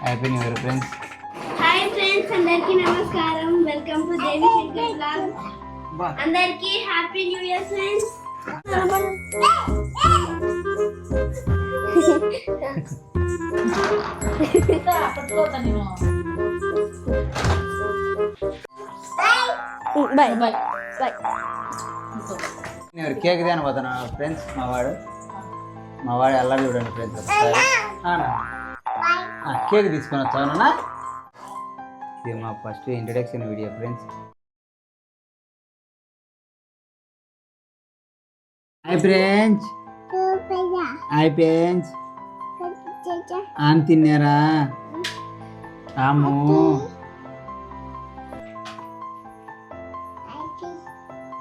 Happy new year friends hi friends అందరికీ నమస్కారం. Welcome to Devi Shankar blog అందరికీ happy new year friends పట్టుకోతా నేను bye bye bye new year cake దేని పోతాను ఫ్రెండ్స్ మా వాడు. మా వాడు అల్లరి చూడండి ఫ్రెండ్స్ ఒకసారి. ఆ, నా. ఆ, కేక్ తీసుకొని వచ్చావునా ఇది మా first introduction video friends hi friends hi friends ఆమె తిన్నారా ఆము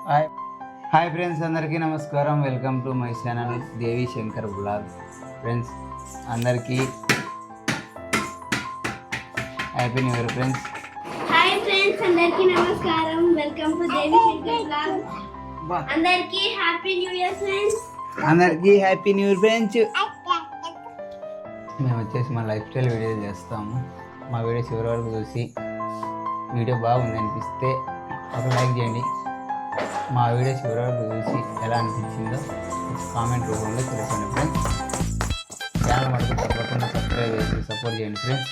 హాయ్ హాయ్ ఫ్రెండ్స్ అందరికీ నమస్కారం. Welcome to my channel Devi Shankar blog friends అందరికీ happy new year friends hi friends అందరికీ నమస్కారం. Welcome to Devi Shankar blog అందరికీ హ్యాపీ న్యూ ఇయర్ ఫ్రెండ్స్ అందరికీ హ్యాపీ న్యూ ఇయర్ ఫ్రెండ్స్ మేము వచ్చేసి మా లైఫ్ స్టైల్ వీడియోలు చేస్తాము. మా వీడియో చివరి వరకు చూసి వీడియో బాగుంది అనిపిస్తే ఒక లైక్ చేయండి. మా వీడియో చివరి వరకు చూసి ఎలా అనిపించిందో కామెంట్ రూపంలో తెలుసండి ఫ్రెండ్స్ ఛానల్ మటుకు తప్పకుండా సబ్స్క్రైబ్ చేసి సపోర్ట్ చేయండి ఫ్రెండ్స్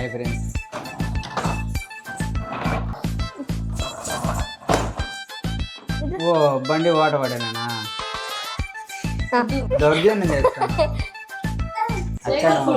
హాయ్ ఫ్రెండ్స్. ఓ బండి వాట పడేనా దౌర్జన్యం చేస్తాను అచ్చాను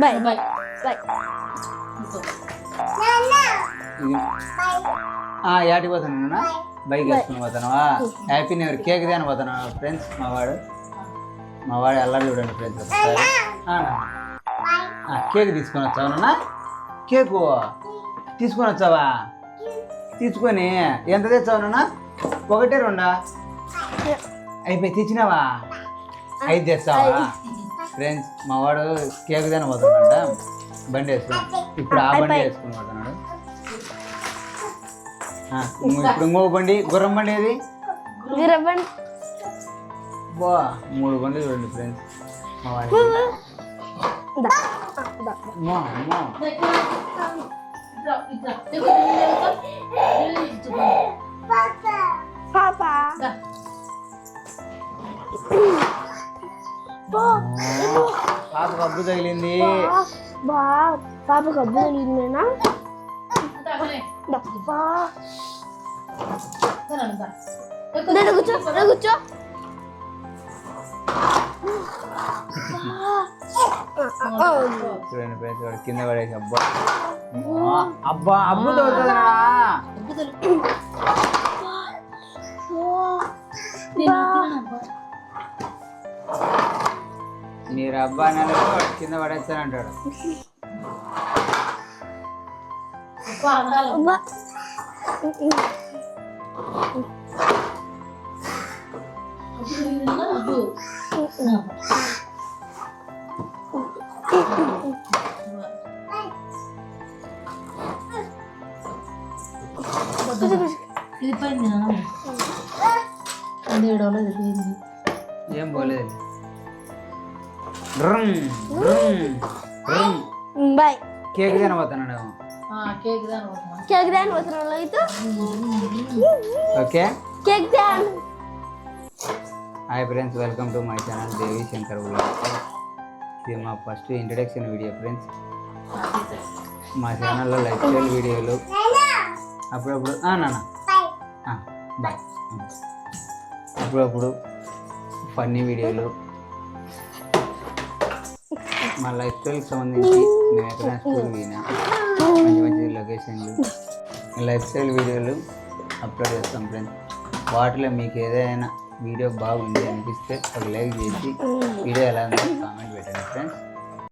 బాయ్ బాయ్ బాయ్ యాటికి పోతాను బైక్ వేసుకుని పోతానవా హ్యాపీ న్యూ ఇయర్ కేక్ దేని పోతాను ఫ్రెండ్స్ మా వాడు. మా వాడు అల్లరి చూడండి ఫ్రెండ్స్ ఒకసారి. ఆ, నా. ఆ, కేక్ తీసుకొని వచ్చావునా కేకు తీసుకొని వచ్చావా? తీసుకొని ఎంత తెచ్చావునా ఒకటే రెండా? అయిపోయి తెచ్చినావా? ఐదు తెస్తావా? ఫ్రెండ్స్ మా వాడు కేక్ దేని పోతాడంట బండి వేసుకుని ఇప్పుడు ఆ బండి వేసుకుని పోతున్నాడు. ఇప్పుడు ఇంకో బండి. గుర్రం బండి ఏది? బా మూడు బండ్లు చూడండి ఫ్రెండ్స్ మా అమ్మో, అమ్మో. పాప కబ్బు తగిలింది. బా పాప కబ్బు తగిలిందేనా? కూర్చో కింద పడేసి అబ్బా. అబ్బా అబ్బు దొరుకుతుందా നീ റബ്ബാനാലോ അടിക്കുന്ന പടച്ചനുണ്ടോ ഇതിപ്പോ എന്താണോ എന്താ ഇടാ ഞാൻ പോലെ തന്നെ. Drum drum drum. Boy cake తినబోతున్నాడు cake cake అయితే. ఓకే. కేక్ దాని hi friends welcome to my channel Devi Shankar blog. ఇది మా ఫస్ట్ ఇంట్రడక్షన్ వీడియో ఫ్రెండ్స్ మా ఛానల్లో లైఫ్ స్టైల్ వీడియోలు. అప్పుడప్పుడు ఆ, నాన్న. బాయ్ అప్పుడప్పుడు ఫన్నీ వీడియోలు మా లైఫ్ స్టైల్కి సంబంధించి నేను ఎక్కడ స్కూల్ పోయినా మంచి మంచి లొకేషన్లు లైఫ్ స్టైల్ వీడియోలు అప్లోడ్ చేస్తాం ఫ్రెండ్స్. వాటిలో మీకు ఏదైనా వీడియో బాగుంది అనిపిస్తే ఒక లైక్ చేసి వీడియో ఎలా ఉందో కామెంట్ పెట్టండి ఫ్రెండ్స్.